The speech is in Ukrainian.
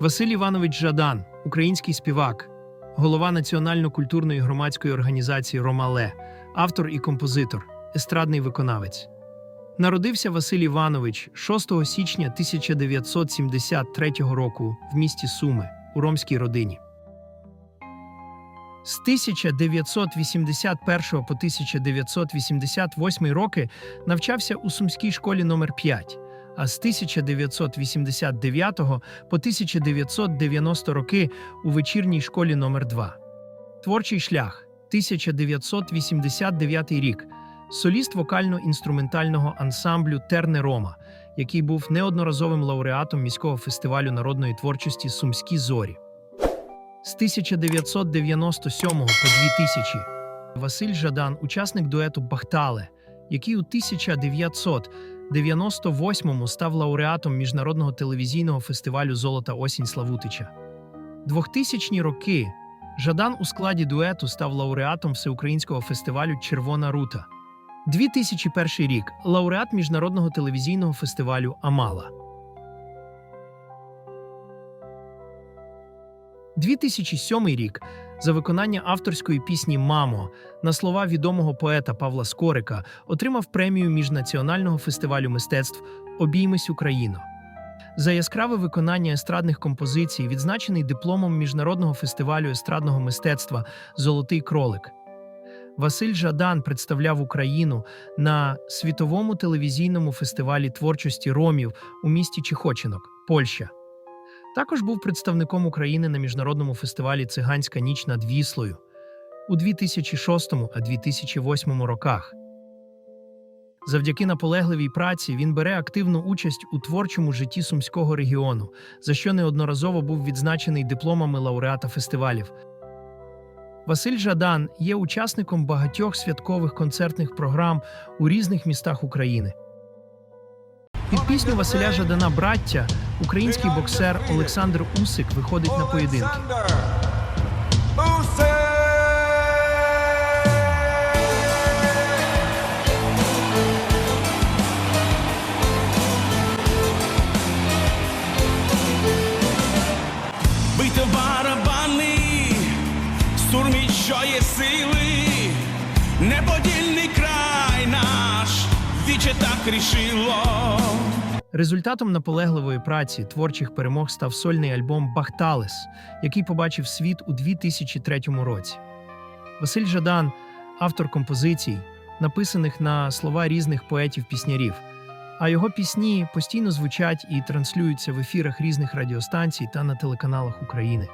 Василь Іванович Жадан, український співак, голова Національно-культурної громадської організації Ромале, автор і композитор, естрадний виконавець. Народився Василь Іванович 6 січня 1973 року в місті Суми у ромській родині. З 1981 по 1988 роки навчався у Сумській школі номер 5 а з 1989 по 1990 роки у вечірній школі номер 2 Творчий шлях 1989 рік. Соліст вокально-інструментального ансамблю Терне Рома, який був неодноразовим лауреатом міського фестивалю народної творчості Сумські зорі. З 1997 по 2000 Василь Жадан, учасник дуету Бахтале, який у 1998-му став лауреатом міжнародного телевізійного фестивалю Золота осінь Славутича. 2000-ні роки Жадан у складі дуету став лауреатом всеукраїнського фестивалю Червона рута. 2001 рік лауреат міжнародного телевізійного фестивалю Амала. 2007 рік за виконання авторської пісні Мамо на слова відомого поета Павла Скорика отримав премію міжнаціонального фестивалю мистецтв Обіймись Україно. За яскраве виконання естрадних композицій відзначений дипломом міжнародного фестивалю естрадного мистецтва Золотий кролик. Василь Жадан представляв Україну на світовому телевізійному фестивалі творчості ромів у місті Чехочинок, Польща. Також був представником України на міжнародному фестивалі Циганська ніч над Віслою у 2006 а 2008 роках. Завдяки наполегливій праці він бере активну участь у творчому житті сумського регіону, за що неодноразово був відзначений дипломами лауреата фестивалів. Василь Жадан є учасником багатьох святкових концертних програм у різних містах України. Під пісню Василя Жадана Браття український боксер Олександр Усик виходить на поєдинки. Бийте барабани, сурміть, сили, неподільний край наш, віче так рішило. Результатом наполегливої праці творчих перемог став сольний альбом Бахталес, який побачив світ у 2003 році. Василь Жадан, автор композицій, написаних на слова різних поетів-піснярів, а його пісні постійно звучать і транслюються в ефірах різних радіостанцій та на телеканалах України.